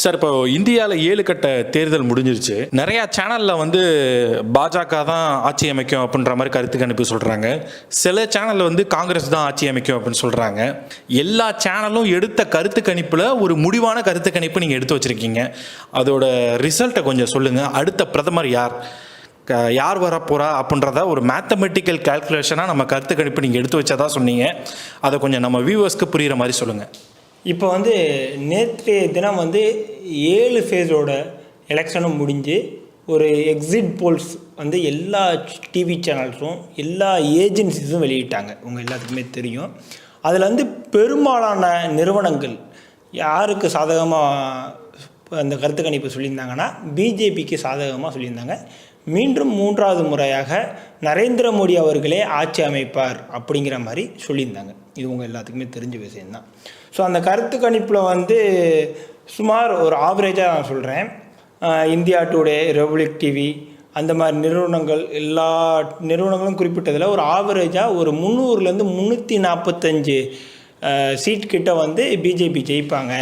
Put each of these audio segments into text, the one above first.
Sir இப்போ இந்தியாவில் ஏழு கட்ட தேர்தல் முடிஞ்சிருச்சு. நிறையா சேனலில் வந்து பாஜக தான் ஆட்சி அமைக்கும் அப்படின்ற மாதிரி கருத்துக்கு அனுப்பி சொல்கிறாங்க சில சேனலில் வந்து காங்கிரஸ் தான் ஆட்சி அமைக்கும் அப்படின்னு சொல்கிறாங்க எல்லா சேனலும் எடுத்த கருத்து கணிப்பில் ஒரு முடிவான கருத்து கணிப்பு நீங்கள் எடுத்து வச்சுருக்கீங்க. அதோட ரிசல்ட்டை கொஞ்சம் சொல்லுங்கள் அடுத்த பிரதமர் யார்? க- யார் வரப்போகிறா அப்படின்றத ஒரு மேத்தமெட்டிக்கல் கால்குலேஷனாக நம்ம கருத்து கணிப்பு நீங்கள் எடுத்து வச்சதா சொன்னீங்க. அதை கொஞ்சம் நம்ம வியூவர்ஸ்க்கு புரிகிற மாதிரி சொல்லுங்கள் இப்போ வந்து நேற்றைய தினம் வந்து ஏழு ஃபேஸோட எலெக்ஷனும் முடிஞ்சு ஒரு எக்ஸிட் போல்ஸ் வந்து எல்லா டிவி சேனல்ஸும் எல்லா ஏஜென்சிஸும் வெளியிட்டாங்க. உங்கள் எல்லாத்துக்குமே தெரியும். அதில் வந்து பெரும்பாலான நிறுவனங்கள் யாருக்கு சாதகமாக அந்த கருத்து கணிப்பு சொல்லியிருந்தாங்கன்னா பிஜேபிக்கு சாதகமாக சொல்லியிருந்தாங்க. மீண்டும் மூன்றாவது முறையாக நரேந்திர மோடி அவர்களே ஆட்சி அமைப்பார் அப்படிங்கிற மாதிரி சொல்லியிருந்தாங்க. இது உங்கள் எல்லாத்துக்குமே தெரிஞ்ச விஷயம்தான் ஸோ அந்த கருத்து கணிப்பில் வந்து சுமார் ஒரு ஆவரேஜாக நான் சொல்கிறேன் இந்தியா டுடே ரெபப்ளிக் டிவி அந்த மாதிரி நிறுவனங்கள் எல்லா நிறுவனங்களும் குறிப்பிட்டதில் ஒரு ஆவரேஜாக ஒரு முந்நூறுலேருந்து முந்நூற்றி நாற்பத்தஞ்சு சீட் கிட்ட வந்து பிஜேபி ஜெயிப்பாங்க.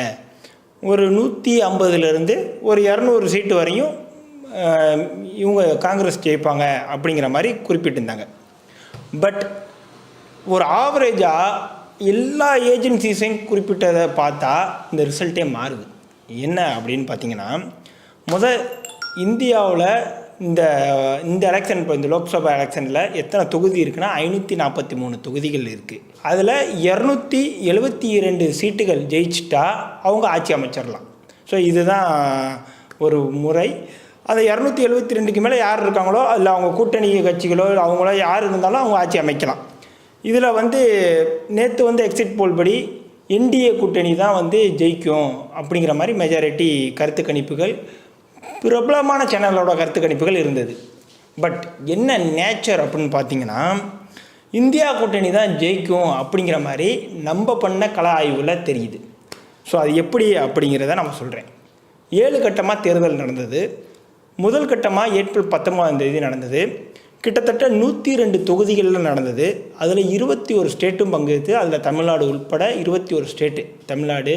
ஒரு நூற்றி ஐம்பதுலேருந்து ஒரு இரநூறு சீட்டு வரையும் இவங்க காங்கிரஸ் ஜெயிப்பாங்க அப்படிங்கிற மாதிரி குறிப்பிட்டிருந்தாங்க. பட் ஒரு ஆவரேஜாக எல்லா ஏஜென்சிஸையும் குறிப்பிட்டதை பார்த்தா இந்த ரிசல்ட்டே மாறுது. என்ன அப்படின்னு பார்த்தீங்கன்னா முத இந்தியாவில் இந்த இந்த எலெக்ஷன் இப்போ இந்த லோக்சபா எலெக்ஷனில் எத்தனை தொகுதி இருக்குன்னா ஐநூற்றி நாற்பத்தி மூணு தொகுதிகள் இருக்குது அதில் இரநூத்தி எழுபத்தி இரண்டு சீட்டுகள் ஜெயிச்சிட்டா அவங்க ஆட்சி அமைச்சிடலாம் ஸோ இதுதான் ஒரு முறை. அந்த இரநூத்தி எழுபத்தி ரெண்டுக்கு மேலே யார் இருக்காங்களோ அதில் அவங்க கூட்டணி கட்சிகளோ அவங்களோ யார் இருந்தாலும் அவங்க ஆட்சி அமைக்கலாம். இதில் வந்து நேற்று வந்து எக்ஸிட் போல் படி என்டிஏ கூட்டணி தான் வந்து ஜெயிக்கும் அப்படிங்கிற மாதிரி மெஜாரிட்டி கருத்து கணிப்புகள் பிரபலமான சேனலோட கருத்து கணிப்புகள் இருந்தது. பட் என்ன நேச்சர் அப்படின்னு பார்த்தீங்கன்னா இந்தியா கூட்டணி தான் ஜெயிக்கும் அப்படிங்கிற மாதிரி நம்ம பண்ண கல ஆய்வில் தெரியுது. ஸோ அது எப்படி அப்படிங்கிறத நம்ம சொல்கிறேன் ஏழு கட்டமாக தேர்தல் நடந்தது. முதல் கட்டமாக ஏப்ரல் பத்தொன்பதாம் தேதி நடந்தது. கிட்டத்தட்ட நூற்றி ரெண்டு தொகுதிகளில் நடந்தது. அதில் இருபத்தி ஒரு ஸ்டேட்டும் பங்கெடுத்து அதில் தமிழ்நாடு உட்பட இருபத்தி ஒரு ஸ்டேட்டு. தமிழ்நாடு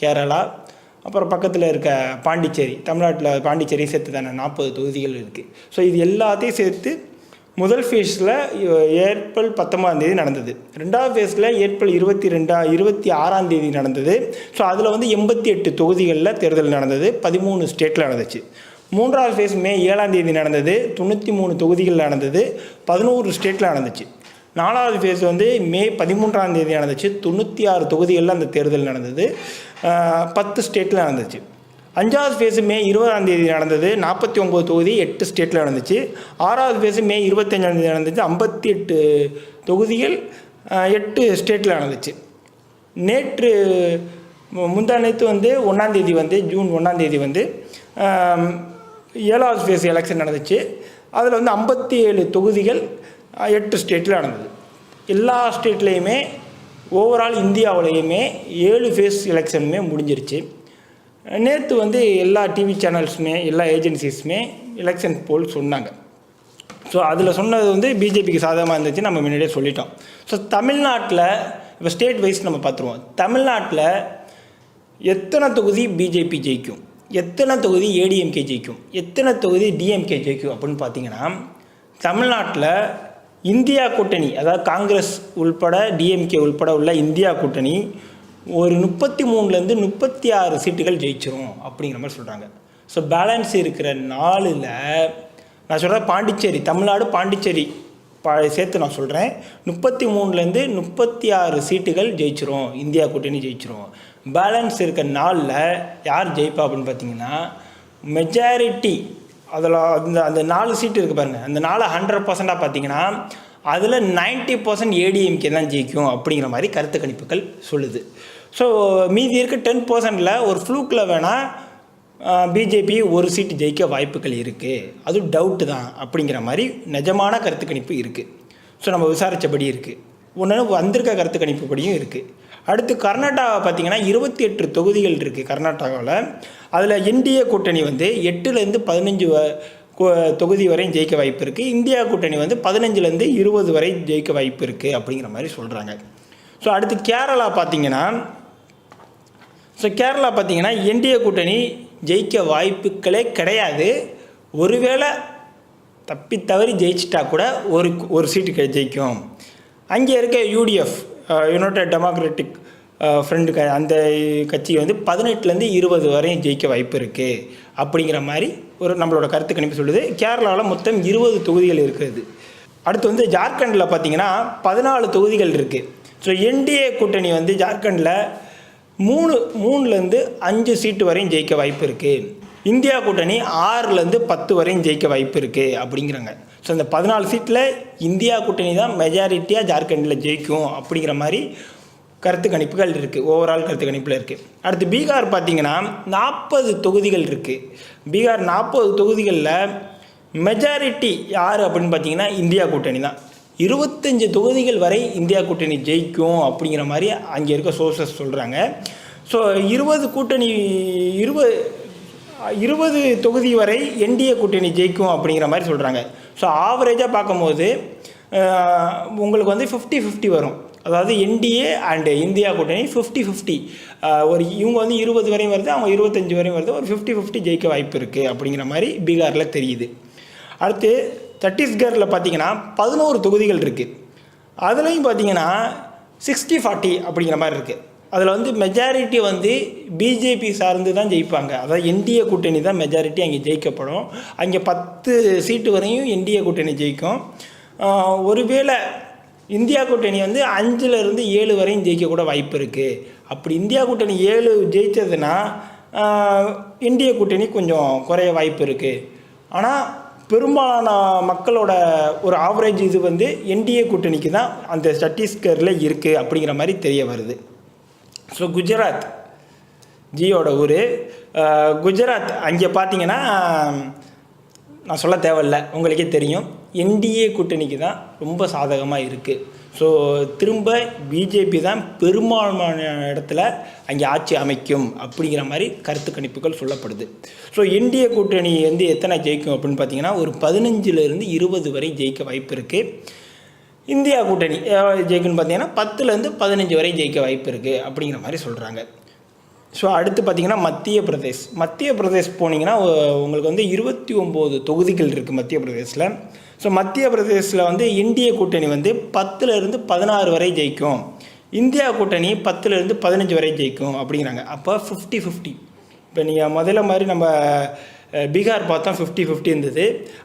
கேரளா அப்புறம் பக்கத்தில் இருக்க பாண்டிச்சேரி. தமிழ்நாட்டில் பாண்டிச்சேரி சேர்த்து தானே நாற்பது தொகுதிகள் இருக்குது ஸோ இது எல்லாத்தையும் சேர்த்து முதல் ஃபேஸில் ஏப்ரல் பத்தொன்பதாம் தேதி நடந்தது. ரெண்டாவது ஃபேஸில் ஏப்ரல் இருபத்தி ரெண்டா இருபத்தி ஆறாம் தேதி நடந்தது. ஸோ அதில் வந்து எண்பத்தி எட்டு தொகுதிகளில் தேர்தல் நடந்தது. பதிமூணு ஸ்டேட்டில் நடந்துச்சு. மூன்றாவது ஃபேஸ் மே ஏழாம் தேதி நடந்தது. தொண்ணூற்றி மூணு தொகுதிகளில் நடந்தது. பதினோரு ஸ்டேட்டில் நடந்துச்சு. நாலாவது ஃபேஸ் வந்து மே பதிமூன்றாம் தேதி நடந்துச்சு. தொண்ணூற்றி ஆறு தொகுதிகளில் அந்த தேர்தல் நடந்தது. பத்து ஸ்டேட்டில் நடந்துச்சு. அஞ்சாவது ஃபேஸ் மே இருபதாம் தேதி நடந்தது. நாற்பத்தி ஒம்பது தொகுதி எட்டு ஸ்டேட்டில் நடந்துச்சு. ஆறாவது ஃபேஸு மே இருபத்தஞ்சாம் தேதி நடந்துச்சு. ஐம்பத்தி எட்டு தொகுதிகள் எட்டு ஸ்டேட்டில் நடந்துச்சு. நேற்று மு- முந்தா நேற்று வந்து ஒன்றாந்தேதி வந்து ஜூன் ஒன்றாந்தேதி வந்து ஏழாவது ஃபேஸ் எலெக்ஷன் நடந்துச்சு. அதில் வந்து ஐம்பத்தி ஏழு தொகுதிகள் எட்டு ஸ்டேட்டில் நடந்தது. எல்லா ஸ்டேட்லேயுமே ஓவரால் இந்தியாவிலையுமே ஏழு ஃபேஸ் எலெக்ஷனுமே முடிஞ்சிருச்சு. நேற்று வந்து எல்லா டிவி சேனல்ஸுமே எல்லா ஏஜென்சிஸுமே எலெக்ஷன் போல் சொன்னாங்க. ஸோ அதில் சொன்னது வந்து பிஜேபிக்கு சாதகமாக இருந்துச்சு நம்ம முன்னாடியே சொல்லிட்டோம். ஸோ தமிழ்நாட்டில் இப்போ ஸ்டேட் வைஸ் நம்ம பார்த்துருவோம் தமிழ்நாட்டில் எத்தனை தொகுதி பிஜேபி ஜெயிக்கும்? எத்தனை தொகுதி ஏடிஎம்கே ஜெயிக்கும்? எத்தனை தொகுதி டிஎம்கே ஜெயிக்கும் அப்படின்னு பார்த்தீங்கன்னா தமிழ்நாட்டில் இந்தியா கூட்டணி அதாவது காங்கிரஸ் உள்பட டிஎம்கே உள்பட உள்ள இந்தியா கூட்டணி ஒரு முப்பத்தி மூணுலேருந்து முப்பத்தி ஆறு சீட்டுகள் ஜெயிச்சிரும் அப்படிங்கிற மாதிரி சொல்கிறாங்க ஸோ பேலன்ஸ் இருக்கிற நாலில் நான் சொல்கிறேன் பாண்டிச்சேரி தமிழ்நாடு பாண்டிச்சேரி பா சேர்த்து நான் சொல்கிறேன் முப்பத்தி மூணுலேருந்து முப்பத்தி ஆறு சீட்டுகள் ஜெயிச்சிரும் இந்தியா கூட்டணி ஜெயிச்சிரும். பேலன்ஸ் இருக்க நாளில் யார் ஜெயிப்பா அப்படின்னு பார்த்தீங்கன்னா மெஜாரிட்டி அதில் அந்த அந்த நாலு சீட்டு இருக்குது பாருங்கள் அந்த நாலு ஹண்ட்ரட் பர்சண்ட்டாக பார்த்தீங்கன்னா அதில் 90% பர்சன்ட் ஏடிஎம்கே தான் ஜெயிக்கும் அப்படிங்கிற மாதிரி கருத்து கணிப்புகள் சொல்லுது. ஸோ மீதி இருக்க டென் பர்சன்டில் ஒரு ஃப்ளூக்கில் வேணால் பிஜேபி ஒரு சீட்டு ஜெயிக்க வாய்ப்புகள் இருக்குது அது டவுட்டு தான் அப்படிங்கிற மாதிரி நிஜமான கருத்து கணிப்பு இருக்குது ஸோ நம்ம விசாரித்தபடி இருக்குது ஒன்று வந்திருக்க கருத்து கணிப்புப்படியும் இருக்குது அடுத்து கர்நாடகா பார்த்தீங்கன்னா இருபத்தி எட்டு தொகுதிகள் இருக்குது கர்நாடகாவில். அதில் என்டிஏ கூட்டணி வந்து எட்டுலேருந்து பதினஞ்சு வ- தொகுதி வரையும் ஜெயிக்க வாய்ப்பு இருக்குது இந்தியா கூட்டணி வந்து பதினஞ்சுலேருந்து இருபது வரை ஜெயிக்க வாய்ப்பு இருக்குது அப்படிங்கிற மாதிரி சொல்கிறாங்க ஸோ அடுத்து கேரளா பார்த்தீங்கன்னா ஸோ கேரளா பார்த்தீங்கன்னா என்டிஏ கூட்டணி ஜெயிக்க வாய்ப்புகளே கிடையாது. ஒருவேளை தப்பி தவறி ஜெயிச்சிட்டா கூட ஒரு ஒரு சீட்டு ஜெயிக்கும். அங்கே இருக்க யூடிஎஃப் யுனைடெட் டெமோக்ராட்டிக் ஃப்ரெண்டு க அந்த கட்சி வந்து பதினெட்டுலேருந்து இருபது வரையும் ஜெயிக்க வாய்ப்பு இருக்குது அப்படிங்கிற மாதிரி ஒரு நம்மளோட கருத்து கணிப்பு சொல்லுது. கேரளாவில் மொத்தம் இருபது தொகுதிகள் இருக்குது. அடுத்து வந்து ஜார்க்கண்டில் பார்த்தீங்கன்னா பதினாலு தொகுதிகள் இருக்குது ஸோ என்டிஏ கூட்டணி வந்து ஜார்க்கண்டில் மூணு மூணுலேருந்து அஞ்சு சீட்டு வரையும் ஜெயிக்க வாய்ப்பு இருக்குது இந்தியா கூட்டணி ஆறுலேருந்து பத்து வரையும் ஜெயிக்க வாய்ப்பு இருக்குது அப்படிங்கிறாங்க. ஸோ இந்த பதினாலு சீட்டில் இந்தியா கூட்டணி தான் மெஜாரிட்டியாக ஜார்க்கண்டில் ஜெயிக்கும் அப்படிங்கிற மாதிரி கருத்து கணிப்புகள் இருக்குது ஓவரால் கருத்து கணிப்பில் இருக்குது அடுத்து பீகார் பார்த்தீங்கன்னா நாற்பது தொகுதிகள் இருக்குது பீகார் நாற்பது தொகுதிகளில் மெஜாரிட்டி யார் அப்படின்னு பார்த்தீங்கன்னா இந்தியா கூட்டணி தான். இருபத்தஞ்சு தொகுதிகள் வரை இந்தியா கூட்டணி ஜெயிக்கும் அப்படிங்கிற மாதிரி அங்கே இருக்க சோர்சஸ் சொல்கிறாங்க ஸோ இருபது கூட்டணி இருபது இருபது தொகுதி வரை என்டிஏ கூட்டணி ஜெயிக்கும் அப்படிங்கிற மாதிரி சொல்கிறாங்க ஸோ ஆவரேஜாக பார்க்கும்போது உங்களுக்கு வந்து ஃபிஃப்டி ஃபிஃப்டி வரும். அதாவது என்டிஏ அண்டு இந்தியா கூட்டணி ஃபிஃப்டி ஃபிஃப்டி ஒரு இவங்க வந்து இருபது வரையும் வருது அவங்க இருபத்தஞ்சி வரையும் வருது ஒரு ஃபிஃப்டி ஃபிஃப்டி ஜெயிக்க வாய்ப்பு இருக்குது அப்படிங்கிற மாதிரி பீகாரில் தெரியுது. அடுத்து சத்தீஸ்கரில் பார்த்தீங்கன்னா பதினோரு தொகுதிகள் இருக்குது அதுலேயும் பார்த்தீங்கன்னா சிக்ஸ்டி ஃபார்ட்டி அப்படிங்கிற மாதிரி இருக்குது அதில் வந்து மெஜாரிட்டி வந்து பிஜேபி சார்ந்து தான் ஜெயிப்பாங்க. அதாவது என்டிஏ கூட்டணி தான் மெஜாரிட்டி அங்கே ஜெயிக்கப்படும். அங்கே பத்து சீட்டு வரையும் என்டிஏ கூட்டணி ஜெயிக்கும். ஒருவேளை இந்தியா கூட்டணி வந்து அஞ்சுலேருந்து ஏழு வரையும் ஜெயிக்கக்கூட வாய்ப்பு இருக்குது அப்படி இந்தியா கூட்டணி ஏழு ஜெயிச்சதுன்னா இந்திய கூட்டணி கொஞ்சம் குறைய வாய்ப்பு இருக்குது ஆனால் பெரும்பாலான மக்களோட ஒரு ஆவரேஜ் இது வந்து என்டிஏ கூட்டணிக்கு தான் அந்த சத்தீஸ்கரில் இருக்குது அப்படிங்கிற மாதிரி தெரிய வருது. ஸோ குஜராத் ஜியோட ஊர். குஜராத் அங்கே பார்த்தீங்கன்னா நான் சொல்ல தேவையில்ல. உங்களுக்கே தெரியும். என்டிஏ கூட்டணிக்கு தான் ரொம்ப சாதகமாக இருக்குது ஸோ திரும்ப பிஜேபி தான் பெரும்பான்மையான இடத்துல அங்கே ஆட்சி அமைக்கும் அப்படிங்கிற மாதிரி கருத்து கணிப்புகள் சொல்லப்படுது. ஸோ என்டிஏ கூட்டணி வந்து எத்தனை ஜெயிக்கும் அப்படின்னு பார்த்தீங்கன்னா ஒரு பதினஞ்சுலேருந்து இருபது வரை ஜெயிக்க வாய்ப்பு இருக்குது இந்தியா கூட்டணி ஜெயிக்குன்னு பார்த்தீங்கன்னா பத்துலேருந்து பதினஞ்சு வரை ஜெயிக்க வாய்ப்பு இருக்குது அப்படிங்கிற மாதிரி சொல்கிறாங்க ஸோ அடுத்து பார்த்தீங்கன்னா மத்திய பிரதேஷ். மத்திய பிரதேஷ் போனீங்கன்னா உங்களுக்கு வந்து இருபத்தி ஒம்பது தொகுதிகள் இருக்குது மத்திய பிரதேசில் ஸோ மத்திய பிரதேசில் வந்து இந்திய கூட்டணி வந்து பத்துலேருந்து பதினாறு வரை ஜெயிக்கும். இந்தியா கூட்டணி பத்துலேருந்து பதினஞ்சு வரை ஜெயிக்கும் அப்படிங்கிறாங்க. அப்போ ஃபிஃப்டி ஃபிஃப்டி இப்போ நீங்கள் முதல்ல மாதிரி நம்ம பீகார் பார்த்தோம் ஃபிஃப்டி ஃபிஃப்டி இருந்தது.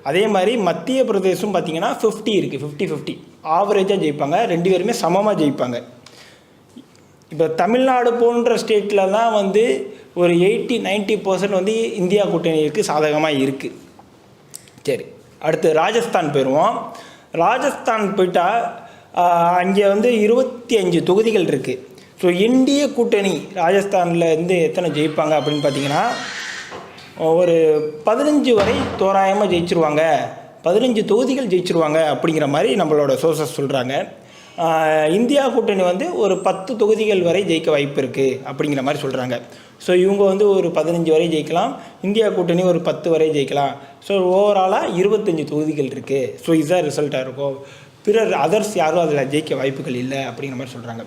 அதே மாதிரி மத்திய பிரதேசம் பார்த்தீங்கன்னா ஃபிஃப்டி இருக்குது ஃபிஃப்டி ஃபிஃப்டி ஆவரேஜாக ஜெயிப்பாங்க. ரெண்டு பேருமே சமமாக ஜெயிப்பாங்க. இப்போ தமிழ்நாடு போன்ற ஸ்டேட்டில் தான் வந்து ஒரு எயிட்டி 90% பர்சன்ட் வந்து இந்தியா கூட்டணிக்கு சாதகமாக இருக்குது சரி அடுத்து ராஜஸ்தான் போயிடுவோம் ராஜஸ்தான் போயிட்டால் அங்கே வந்து இருபத்தி அஞ்சு தொகுதிகள் இருக்குது ஸோ இந்திய கூட்டணி ராஜஸ்தானில் இருந்து எத்தனை ஜெயிப்பாங்க அப்படின்னு பார்த்தீங்கன்னா ஒரு பதினஞ்சு வரை தோராயமாக ஜெயிச்சிருவாங்க. பதினஞ்சு தொகுதிகள் ஜெயிச்சிருவாங்க அப்படிங்கிற மாதிரி நம்மளோட சோர்சஸ் சொல்கிறாங்க இந்தியா கூட்டணி வந்து ஒரு பத்து தொகுதிகள் வரை ஜெயிக்க வாய்ப்பு இருக்குது அப்படிங்கிற மாதிரி சொல்கிறாங்க ஸோ இவங்க வந்து ஒரு பதினஞ்சு வரை ஜெயிக்கலாம். இந்தியா கூட்டணி ஒரு பத்து வரை ஜெயிக்கலாம். ஸோ ஓவராலாக இருபத்தஞ்சி தொகுதிகள் இருக்குது ஸோ இதுதான் ரிசல்ட்டாக இருக்கும். பிறர் அதர்ஸ் யாரும் அதில் ஜெயிக்க வாய்ப்புகள் இல்லை அப்படிங்கிற மாதிரி சொல்கிறாங்க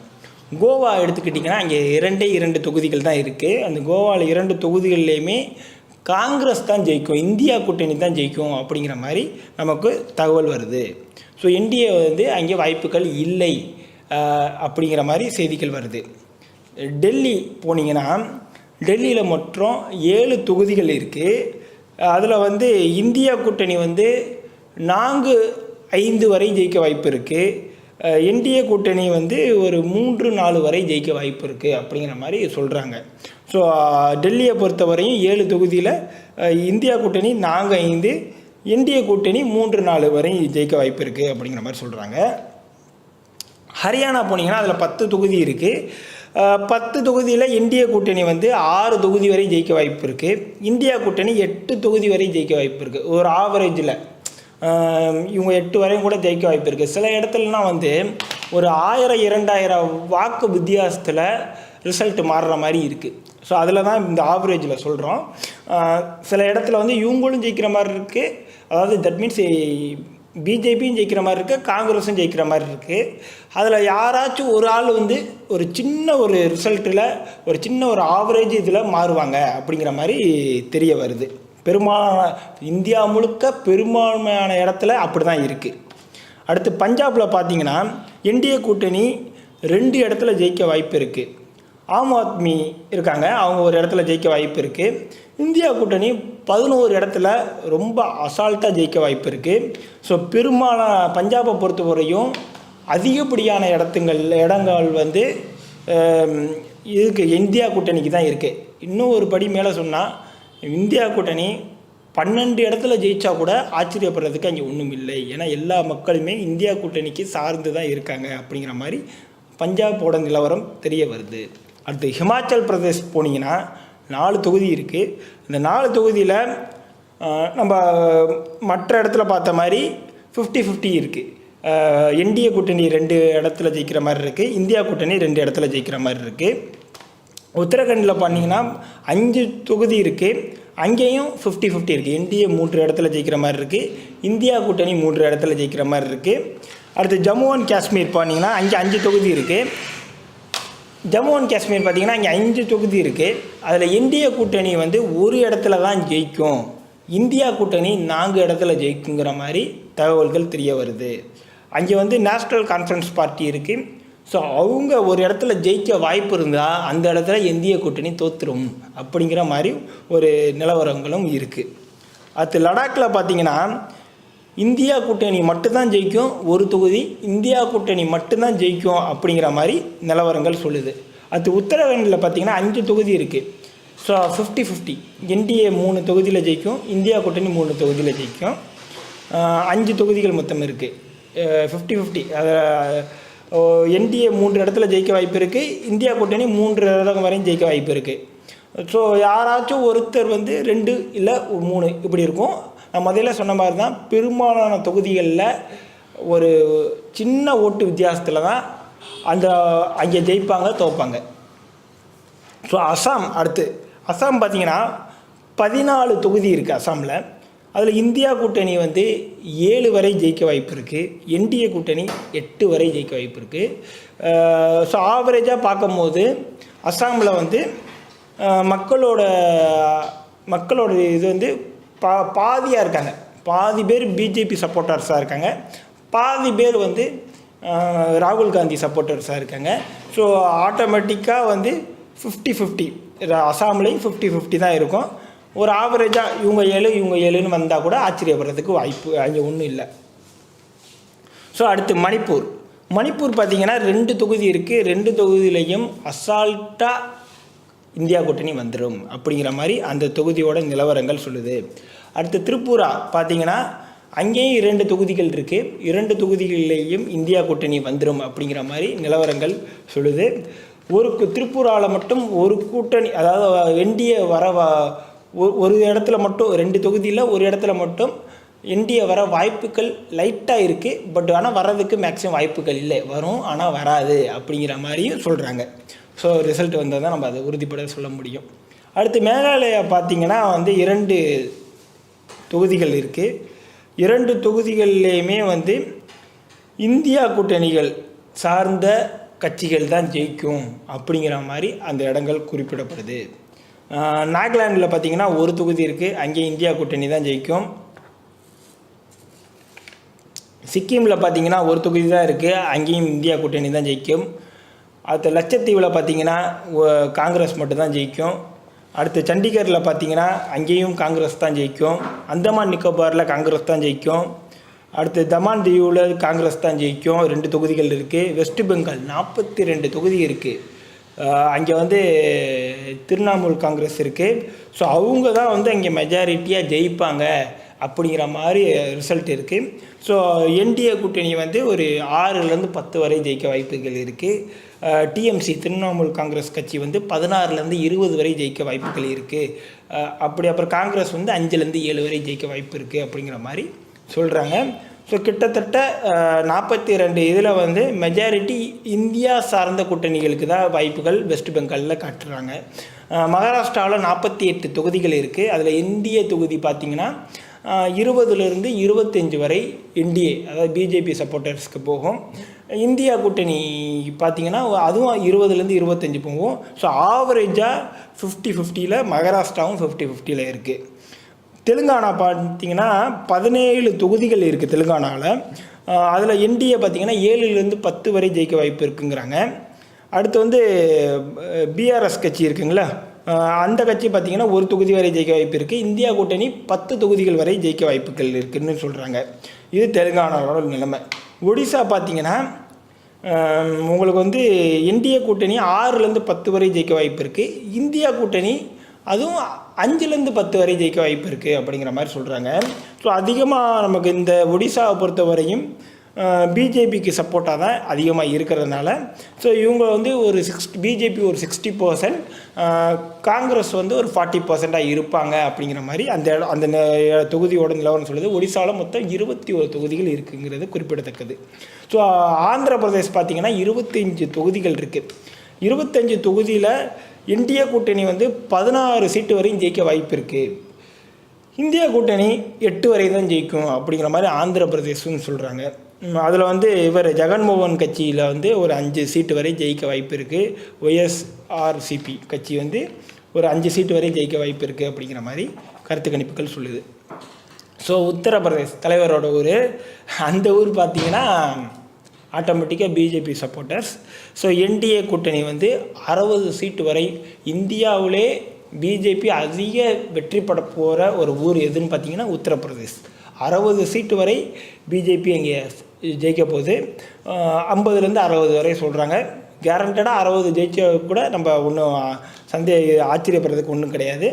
கோவா எடுத்துக்கிட்டிங்கன்னா அங்கே இரண்டே இரண்டு தொகுதிகள் தான் இருக்குது அந்த கோவாவில் இரண்டு தொகுதிகள்லையுமே காங்கிரஸ் தான் ஜெயிக்கும் இந்தியா கூட்டணி தான் ஜெயிக்கும் அப்படிங்கிற மாதிரி நமக்கு தகவல் வருது. ஸோ என்டிஏ வந்து அங்கே வாய்ப்புகள் இல்லை அப்படிங்கிற மாதிரி செய்திகள் வருது. டெல்லி போனீங்கன்னா டெல்லியில் மொத்தம் ஏழு தொகுதிகள் இருக்குது அதில் வந்து இந்தியா கூட்டணி வந்து நான்கு ஐந்து வரை ஜெயிக்க வாய்ப்பு இருக்குது என்டிஏ கூட்டணி வந்து ஒரு மூன்று நாலு வரை ஜெயிக்க வாய்ப்பு இருக்குது அப்படிங்கிற மாதிரி சொல்கிறாங்க ஸோ uh, டெல்லியை பொறுத்தவரையும் ஏழு தொகுதியில் இந்தியா கூட்டணி நாங்கள் ஐந்து இந்திய கூட்டணி மூன்று நாலு வரையும் ஜெயிக்க வாய்ப்பு இருக்குது அப்படிங்கிற மாதிரி சொல்கிறாங்க ஹரியானா போனீங்கன்னா அதில் பத்து தொகுதி இருக்குது பத்து தொகுதியில் இந்திய கூட்டணி வந்து ஆறு தொகுதி வரை ஜெயிக்க வாய்ப்பு இருக்குது இந்தியா கூட்டணி எட்டு தொகுதி வரை ஜெயிக்க வாய்ப்பு இருக்குது ஒரு ஆவரேஜில் இவங்க எட்டு வரையும் கூட ஜெயிக்க வாய்ப்பு இருக்குது சில இடத்துலலாம் வந்து ஒரு ஆயிரம் இரண்டாயிரம் வாக்கு வித்தியாசத்தில் ரிசல்ட் மாறுற மாதிரி இருக்குது ஸோ அதில் தான் இந்த ஆவரேஜில் சொல்கிறோம் சில இடத்துல வந்து இவங்களும் ஜெயிக்கிற மாதிரி இருக்குது அதாவது தட் மீன்ஸ் பிஜேபியும் ஜெயிக்கிற மாதிரி இருக்குது காங்கிரஸும் ஜெயிக்கிற மாதிரி இருக்குது அதில் யாராச்சும் ஒரு ஆள் வந்து ஒரு சின்ன ஒரு ரிசல்ட்டில் ஒரு சின்ன ஒரு ஆவரேஜ் இதில் மாறுவாங்க அப்படிங்கிற மாதிரி தெரிய வருது. பெரும்பாலான இந்தியா முழுக்க பெரும்பான்மையான இடத்துல அப்படி தான் இருக்குது அடுத்து பஞ்சாபில் பார்த்தீங்கன்னா என்டிஏ கூட்டணி ரெண்டு இடத்துல ஜெயிக்க வாய்ப்பு இருக்குது ஆம் ஆத்மி இருக்காங்க. அவங்க ஒரு இடத்துல ஜெயிக்க வாய்ப்பு இருக்குது இந்தியா கூட்டணி பதினோரு இடத்துல ரொம்ப அசால்ட்டாக ஜெயிக்க வாய்ப்பு இருக்குது ஸோ பெரும்பாலான பஞ்சாபை பொறுத்தவரையும் அதிகப்படியான இடத்துங்கள் இடங்கள் வந்து இதுக்கு இந்தியா கூட்டணிக்கு தான் இருக்குது இன்னும் ஒரு படி மேலே சொன்னால் இந்தியா கூட்டணி பன்னெண்டு இடத்துல ஜெயிச்சா கூட ஆச்சரியப்படுறதுக்கு அங்கே ஒன்றும் இல்லை. ஏன்னா எல்லா மக்களுமே இந்தியா கூட்டணிக்கு சார்ந்து தான் இருக்காங்க அப்படிங்கிற மாதிரி பஞ்சாபோட நிலவரம் தெரிய வருது. அடுத்து ஹிமாச்சல் பிரதேஷ் போனீங்கன்னா நாலு தொகுதி இருக்குது இந்த நாலு தொகுதியில் நம்ம மற்ற இடத்துல பார்த்த மாதிரி ஃபிஃப்டி ஃபிஃப்டி இருக்குது என்டிஏ கூட்டணி ரெண்டு இடத்துல ஜெயிக்கிற மாதிரி இருக்குது இந்தியா கூட்டணி ரெண்டு இடத்துல ஜெயிக்கிற மாதிரி இருக்குது உத்தரகண்டில் பார்த்தீங்கன்னா அஞ்சு தொகுதி இருக்குது அங்கேயும் ஃபிஃப்டி ஃபிஃப்டி இருக்குது என்டிஏ மூன்று இடத்துல ஜெயிக்கிற மாதிரி இருக்குது இந்தியா கூட்டணி மூன்று இடத்துல ஜெயிக்கிற மாதிரி இருக்குது அடுத்து ஜம்மு அண்ட் காஷ்மீர் போனீங்கன்னா அங்கே அஞ்சு தொகுதி இருக்குது ஜம்மு அண்ட் காஷ்மீர் பார்த்திங்கன்னா இங்கே அஞ்சு தொகுதி இருக்குது அதில் இந்திய கூட்டணி வந்து ஒரு இடத்துல தான் ஜெயிக்கும். இந்தியா கூட்டணி நான்கு இடத்துல ஜெயிக்குங்கிற மாதிரி தகவல்கள் தெரிய வருது. அங்கே வந்து நேஷ்னல் கான்ஃபரன்ஸ் பார்ட்டி இருக்குது ஸோ அவங்க ஒரு இடத்துல ஜெயிக்க வாய்ப்பு இருந்தால் அந்த இடத்துல இந்திய கூட்டணி தோத்துரும் அப்படிங்கிற மாதிரி ஒரு நிலவரங்களும் இருக்குது அடுத்து லடாக்கில் பார்த்தீங்கன்னா இந்தியா கூட்டணி மட்டும்தான் ஜெயிக்கும் ஒரு தொகுதி இந்தியா கூட்டணி மட்டும்தான் ஜெயிக்கும் அப்படிங்கிற மாதிரி நிலவரங்கள் சொல்லுது. அடுத்து உத்தரகாண்டில் பார்த்தீங்கன்னா அஞ்சு தொகுதி இருக்குது ஸோ ஃபிஃப்டி ஃபிஃப்டி என்டிஏ மூணு தொகுதியில் ஜெயிக்கும் இந்தியா கூட்டணி மூணு தொகுதியில் ஜெயிக்கும். அஞ்சு தொகுதிகள் மொத்தம் இருக்குது ஃபிஃப்டி ஃபிஃப்டி என்டிஏ மூன்று இடத்துல ஜெயிக்க வாய்ப்பு இருக்குது இந்தியா கூட்டணி மூன்று இடம் வரையும் ஜெயிக்க வாய்ப்பு இருக்குது ஸோ யாராச்சும் ஒருத்தர் வந்து ரெண்டு இல்லை மூணு இப்படி இருக்கும். நான் முதல்ல சொன்ன மாதிரி தான் பெரும்பாலான தொகுதிகளில் ஒரு சின்ன ஓட்டு வித்தியாசத்தில் தான் அந்த அங்கே ஜெயிப்பாங்க தோப்பாங்க. ஸோ அசாம் அடுத்து. அசாம் பார்த்தீங்கன்னா பதினாலு தொகுதி இருக்குது அசாமில். அதில் இந்தியா கூட்டணி வந்து ஏழு வரை ஜெயிக்க வாய்ப்பு இருக்குது என்டிஏ கூட்டணி எட்டு வரை ஜெயிக்க வாய்ப்பு இருக்குது ஸோ ஆவரேஜாக பார்க்கும்போது அசாமில் வந்து மக்களோட மக்களோட இது வந்து பா பாதியாக இருக்காங்க. பாதி பேர் பிஜேபி சப்போர்ட்டர்ஸாக இருக்காங்க. பாதி பேர் வந்து ராகுல் காந்தி சப்போர்ட்டர்ஸாக இருக்காங்க. ஸோ ஆட்டோமேட்டிக்காக வந்து ஃபிஃப்டி ஃபிஃப்டி அசாம்லேயும் ஃபிஃப்டி ஃபிஃப்டி தான் இருக்கும். ஒரு ஆவரேஜாக இவங்க ஏழு இவங்க ஏழுன்னு வந்தால் கூட ஆச்சரியப்படுறதுக்கு வாய்ப்பு அங்கே ஒன்றும் இல்லை. ஸோ அடுத்து மணிப்பூர். மணிப்பூர் பார்த்திங்கன்னா ரெண்டு தொகுதி இருக்குது ரெண்டு தொகுதியிலையும் அசால்ட்டாக இந்தியா கூட்டணி வந்துடும் அப்படிங்கிற மாதிரி அந்த தொகுதியோட நிலவரங்கள் சொல்லுது. அடுத்து திரிபுரா பார்த்தீங்கன்னா அங்கேயும் இரண்டு தொகுதிகள் இருக்குது இரண்டு தொகுதிகளிலேயும் இந்தியா கூட்டணி வந்துடும் அப்படிங்கிற மாதிரி நிலவரங்கள் சொல்லுது. ஒரு திருப்பூராவில் திரிபுராவில் மட்டும் ஒரு கூட்டணி அதாவது என்டிஏ வர ஒரு- ஒரு இடத்துல மட்டும் ரெண்டு தொகுதியில் ஒரு இடத்துல மட்டும் இந்திய வர வாய்ப்புகள் லைட்டாக இருக்குது பட் ஆனால் வர்றதுக்கு மேக்ஸிமம் வாய்ப்புகள் இல்லை. வரும் ஆனால் வராது அப்படிங்கிற மாதிரியும் சொல்கிறாங்க ஸோ ரிசல்ட் வந்தால் தான் நம்ம அதை உறுதிப்பட சொல்ல முடியும். அடுத்து மேகாலயா பார்த்தீங்கன்னா வந்து இரண்டு தொகுதிகள் இருக்குது இரண்டு தொகுதிகள்லேயுமே வந்து இந்தியா கூட்டணிகள் சார்ந்த கட்சிகள் தான் ஜெயிக்கும் அப்படிங்கிற மாதிரி அந்த இடங்கள் குறிப்பிடப்படுது. ஆஹ் நாகாலாண்டில் பார்த்தீங்கன்னா ஒரு தொகுதி இருக்குது அங்கே இந்தியா கூட்டணி தான் ஜெயிக்கும். சிக்கிமில் பார்த்தீங்கன்னா ஒரு தொகுதி தான் இருக்குது அங்கேயும் இந்தியா கூட்டணி தான் ஜெயிக்கும். அடுத்த லட்சத்தீவில் பார்த்தீங்கன்னா காங்கிரஸ் மட்டும்தான் ஜெயிக்கும். அடுத்து சண்டிகரில் பார்த்தீங்கன்னா அங்கேயும் காங்கிரஸ் தான் ஜெயிக்கும். அந்தமான் நிக்கோபாரில் காங்கிரஸ் தான் ஜெயிக்கும். அடுத்து தமான் தீவில் காங்கிரஸ் தான் ஜெயிக்கும். ரெண்டு தொகுதிகள் இருக்குது வெஸ்ட் பெங்கால் நாற்பத்தி ரெண்டு தொகுதி இருக்குது அங்கே வந்து திரிணாமுல் காங்கிரஸ் இருக்குது ஸோ அவங்க தான் வந்து அங்கே மெஜாரிட்டியாக ஜெயிப்பாங்க. அப்படிங்கிற மாதிரி ரிசல்ட் இருக்குது ஸோ என்டிஏ கூட்டணி வந்து ஒரு ஆறுலேருந்து பத்து வரை ஜெயிக்க வாய்ப்புகள் இருக்குது டிஎம்சி திரிணாமுல் காங்கிரஸ் கட்சி வந்து பதினாறுலேருந்து இருபது வரை ஜெயிக்க வாய்ப்புகள் இருக்குது அப்படி அப்புறம் காங்கிரஸ் வந்து அஞ்சுலேருந்து ஏழு வரை ஜெயிக்க வாய்ப்பு இருக்குது அப்படிங்கிற மாதிரி சொல்கிறாங்க ஸோ கிட்டத்தட்ட நாற்பத்தி ரெண்டு இதில் வந்து மெஜாரிட்டி இந்தியா சார்ந்த கூட்டணிகளுக்கு தான் வாய்ப்புகள் வெஸ்ட் பெங்காலில் காட்டுறாங்க. மகாராஷ்டிராவில் நாற்பத்தி எட்டு தொகுதிகள் இருக்குது அதில் இந்திய தொகுதி பார்த்திங்கன்னா இருபதுலேருந்து இருபத்தஞ்சி வரை என்டிஏ அதாவது பிஜேபி சப்போர்ட்டர்ஸ்க்கு போகும். இந்தியா கூட்டணி பார்த்தீங்கன்னா அதுவும் இருபதுலேருந்து இருபத்தஞ்சி போகும். ஸோ ஆவரேஜாக ஃபிஃப்டி ஃபிஃப்டியில் மகாராஷ்டிராவும் ஃபிஃப்டி ஃபிஃப்டியில் இருக்குது தெலுங்கானா பார்த்தீங்கன்னா பதினேழு தொகுதிகள் இருக்குது தெலுங்கானாவில் அதில் என்டிஏ பார்த்தீங்கன்னா ஏழுலேருந்து பத்து வரை ஜெயிக்க வாய்ப்பு இருக்குங்கிறாங்க. அடுத்து வந்து பிஆர்எஸ் கட்சி இருக்குங்களா? அந்த கட்சி பார்த்திங்கன்னா ஒரு தொகுதி வரை ஜெயிக்க வாய்ப்பு இருக்குது இந்தியா கூட்டணி பத்து தொகுதிகள் வரை ஜெயிக்க வாய்ப்புகள் இருக்குதுன்னு சொல்கிறாங்க இது தெலுங்கானாவோட நிலைமை. ஒடிசா பார்த்தீங்கன்னா உங்களுக்கு வந்து இந்திய கூட்டணி ஆறுலேருந்து பத்து வரை ஜெயிக்க வாய்ப்பு இருக்குது இந்தியா கூட்டணி அதுவும் அஞ்சுலேருந்து பத்து வரை ஜெயிக்க வாய்ப்பு இருக்குது அப்படிங்கிற மாதிரி சொல்கிறாங்க ஸோ அதிகமாக நமக்கு இந்த ஒடிசாவை பொறுத்த வரையும் பிஜேபிக்கு சப்போர்ட்டாக தான் அதிகமாக இருக்கிறதுனால. ஸோ இவங்க வந்து ஒரு சிக்ஸ் பிஜேபி ஒரு சிக்ஸ்டி பர்சன்ட் காங்கிரஸ் வந்து ஒரு ஃபார்ட்டி பர்சண்ட்டாக இருப்பாங்க அப்படிங்கிற மாதிரி அந்த இடம் அந்த தொகுதியோட நிலவரம் சொல்லுது. ஒடிசாவில் மொத்தம் இருபத்தி ஒரு தொகுதிகள் இருக்குங்கிறது குறிப்பிடத்தக்கது. ஸோ ஆந்திர பிரதேஷ் பார்த்திங்கன்னா இருபத்தஞ்சு தொகுதிகள் இருக்குது இருபத்தஞ்சு தொகுதியில் இந்திய கூட்டணி வந்து பதினாறு சீட்டு வரையும் ஜெயிக்க வாய்ப்பு இருக்குது இந்தியா கூட்டணி எட்டு வரை தான் ஜெயிக்கும் அப்படிங்கிற மாதிரி ஆந்திர பிரதேசம்னு சொல்கிறாங்க அதில் வந்து இவர் ஜெகன்மோகன் கட்சியில் வந்து ஒரு அஞ்சு சீட்டு வரை ஜெயிக்க வாய்ப்பு இருக்குது ஒய்எஸ்ஆர்சிபி கட்சி வந்து ஒரு அஞ்சு சீட்டு வரை ஜெயிக்க வாய்ப்பு இருக்குது அப்படிங்கிற மாதிரி கருத்து கணிப்புகள் சொல்லுது. ஸோ உத்தரப்பிரதேஷ் தலைவரோட ஊர். அந்த ஊர் பார்த்தீங்கன்னா ஆட்டோமேட்டிக்காக பிஜேபி சப்போர்ட்டர்ஸ். ஸோ என்டிஏ கூட்டணி வந்து அறுபது சீட்டு வரை இந்தியாவிலே பிஜேபி அதிக வெற்றி பட போகிற ஒரு ஊர் எதுன்னு பார்த்தீங்கன்னா உத்தரப்பிரதேஷ். அறுபது சீட்டு வரை பிஜேபி அங்கே ஜெயிக்க போகுது ஐம்பதுலேருந்து அறுபது வரை சொல்கிறாங்க கேரண்டடாக அறுபது ஜெயிச்ச கூட நம்ம ஒன்றும் சந்தே ஆச்சரியப்படுறதுக்கு ஒன்றும் கிடையாது.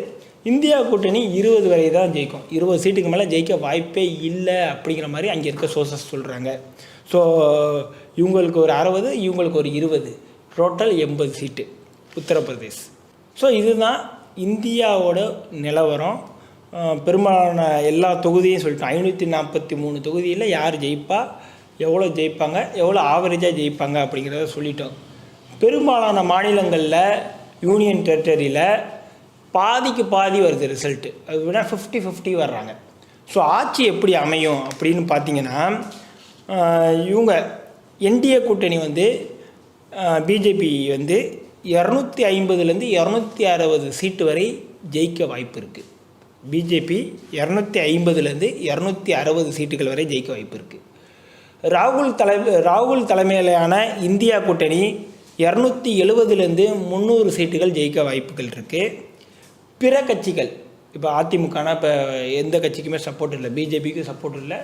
இந்தியா கூட்டணி இருபது வரை தான் ஜெயிக்கும். இருபது சீட்டுக்கு மேலே ஜெயிக்க வாய்ப்பே இல்லை அப்படிங்கிற மாதிரி அங்கே இருக்க சோர்சஸ் சொல்கிறாங்க ஸோ இவங்களுக்கு ஒரு அறுபது இவங்களுக்கு ஒரு இருபது. டோட்டல் எண்பது சீட்டு உத்தரப்பிரதேஷ். ஸோ இதுதான் இந்தியாவோட நிலவரம். பெரும்பாலான எல்லா தொகுதியும் சொல்லிட்டோம் ஐநூற்றி நாற்பத்தி மூணு தொகுதியில் யார் ஜெயிப்பா எவ்வளோ ஜெயிப்பாங்க எவ்வளோ ஆவரேஜாக ஜெயிப்பாங்க அப்படிங்கிறத சொல்லிட்டோம். பெரும்பாலான மாநிலங்களில் யூனியன் டெரிட்டரியில் பாதிக்கு பாதி வருது ரிசல்ட்டு அது விட ஃபிஃப்டி ஃபிஃப்டி வர்றாங்க. ஸோ ஆட்சி எப்படி அமையும் அப்படின்னு பார்த்தீங்கன்னா இவங்க என்டிஏ கூட்டணி வந்து பிஜேபி வந்து இரநூத்தி ஐம்பதுலேருந்து இரநூத்தி அறுபது சீட்டு வரை ஜெயிக்க வாய்ப்பு இருக்குது பிஜேபி இரநூத்தி ஐம்பதுலேருந்து இரநூத்தி அறுபது சீட்டுகள் வரை ஜெயிக்க வாய்ப்பு இருக்குது ராகுல் தலை ராகுல் தலைமையிலான இந்தியா கூட்டணி இரநூத்தி எழுபதுலேருந்து முந்நூறு சீட்டுகள் ஜெயிக்க வாய்ப்புகள் இருக்குது பிற கட்சிகள் இப்போ அதிமுகனா இப்போ எந்த கட்சிக்குமே சப்போர்ட் இல்லை. பிஜேபிக்கும் சப்போர்ட் இல்லை.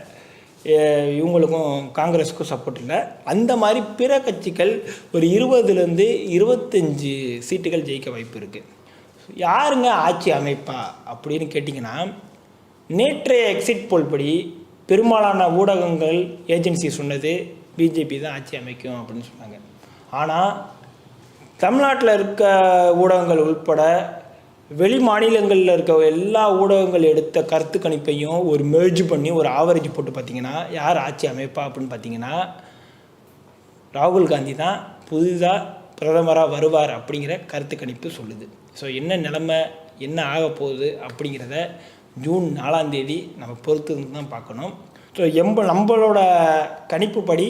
இவங்களுக்கும் காங்கிரஸுக்கும் சப்போர்ட் இல்லை. அந்த மாதிரி பிற கட்சிகள் ஒரு இருபதுலேருந்து இருபத்தஞ்சி சீட்டுகள் ஜெயிக்க வாய்ப்பு இருக்குது யாருங்க ஆட்சி அமைப்பா அப்படின்னு கேட்டிங்கன்னா நேற்றைய எக்ஸிட் போல் படி பெரும்பாலான ஊடகங்கள் ஏஜென்சி சொன்னது பிஜேபி தான் ஆட்சி அமைக்கும் அப்படின்னு சொன்னாங்க. ஆனால் தமிழ்நாட்டில் இருக்க ஊடகங்கள் உட்பட வெளி மாநிலங்களில் இருக்க எல்லா ஊடகங்கள் எடுத்த கருத்து கணிப்பையும் ஒரு மெர்ஜ் பண்ணி ஒரு ஆவரேஜ் போட்டு பார்த்தீங்கன்னா யார் ஆட்சி அமைப்பா அப்படின்னு பார்த்தீங்கன்னா ராகுல் காந்தி தான் புதிதாக பிரதமராக வருவார் அப்படிங்கிற கருத்து கணிப்பு சொல்லுது. ஸோ என்ன நிலமை என்ன ஆக போகுது அப்படிங்கிறத ஜூன் நாலாந்தேதி நம்ம பொறுத்து இருந்து தான் பார்க்கணும். ஸோ எம்ப நம்மளோட கணிப்புப்படி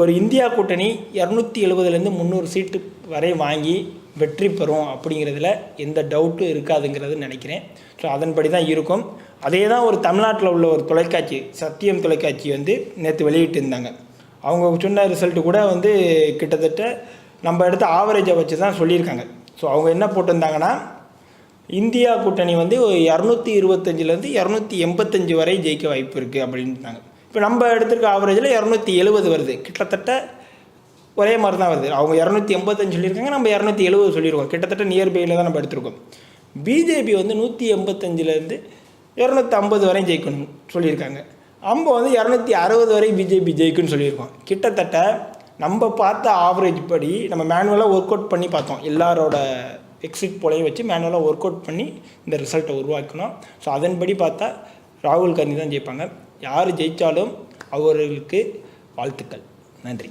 ஒரு இந்தியா கூட்டணி இரநூத்தி எழுபதுலேருந்து முந்நூறு சீட்டு வரை வாங்கி வெற்றி பெறும் அப்படிங்கிறதுல எந்த டவுட்டும் இருக்காதுங்கிறது நினைக்கிறேன். ஸோ அதன்படி தான் இருக்கும். அதே தான் ஒரு தமிழ்நாட்டில் உள்ள ஒரு தொலைக்காட்சி சத்தியம் தொலைக்காட்சி வந்து நேற்று வெளியிட்டு இருந்தாங்க. அவங்க சொன்ன ரிசல்ட்டு கூட வந்து கிட்டத்தட்ட நம்ம எடுத்த ஆவரேஜை வச்சு தான் சொல்லியிருக்காங்க. ஸோ அவங்க என்ன போட்டிருந்தாங்கன்னா இந்தியா கூட்டணி வந்து ஒரு இரநூத்தி இருபத்தஞ்சிலேருந்து இரநூத்தி எண்பத்தஞ்சு வரை ஜெயிக்க வாய்ப்பு இருக்குது அப்படின்ட்டாங்க. இப்போ நம்ம எடுத்திருக்க ஆவரேஜில் இரநூத்தி எழுபது வருது. கிட்டத்தட்ட ஒரே மாதிரி தான் வருது. அவங்க இரநூத்தி எண்பத்தஞ்சு சொல்லியிருக்காங்க நம்ம இரநூத்தி எழுபது சொல்லியிருக்கோம். கிட்டத்தட்ட நியர்பையில் தான் நம்ம எடுத்திருக்கோம். பிஜேபி வந்து நூற்றி எண்பத்தஞ்சிலேருந்து இரநூத்தி ஐம்பது வரையும் ஜெயிக்கணும் சொல்லியிருக்காங்க. நம்ம வந்து இரநூத்தி அறுபது வரை பிஜேபி ஜெயிக்குன்னு சொல்லியிருக்கோம். கிட்டத்தட்ட நம்ம பார்த்த ஆவரேஜ் படி நம்ம மேனுவலாக ஒர்க் அவுட் பண்ணி பார்த்தோம். எல்லாரோட எக்ஸிட் போலையும் வச்சு மேனுவலாக ஒர்க் அவுட் பண்ணி இந்த ரிசல்ட்டை உருவாக்கணும் ஸோ அதன்படி பார்த்தா ராகுல் காந்தி தான் ஜெயிப்பாங்க. யார் ஜெயித்தாலும் அவர்களுக்கு வாழ்த்துக்கள். நன்றி.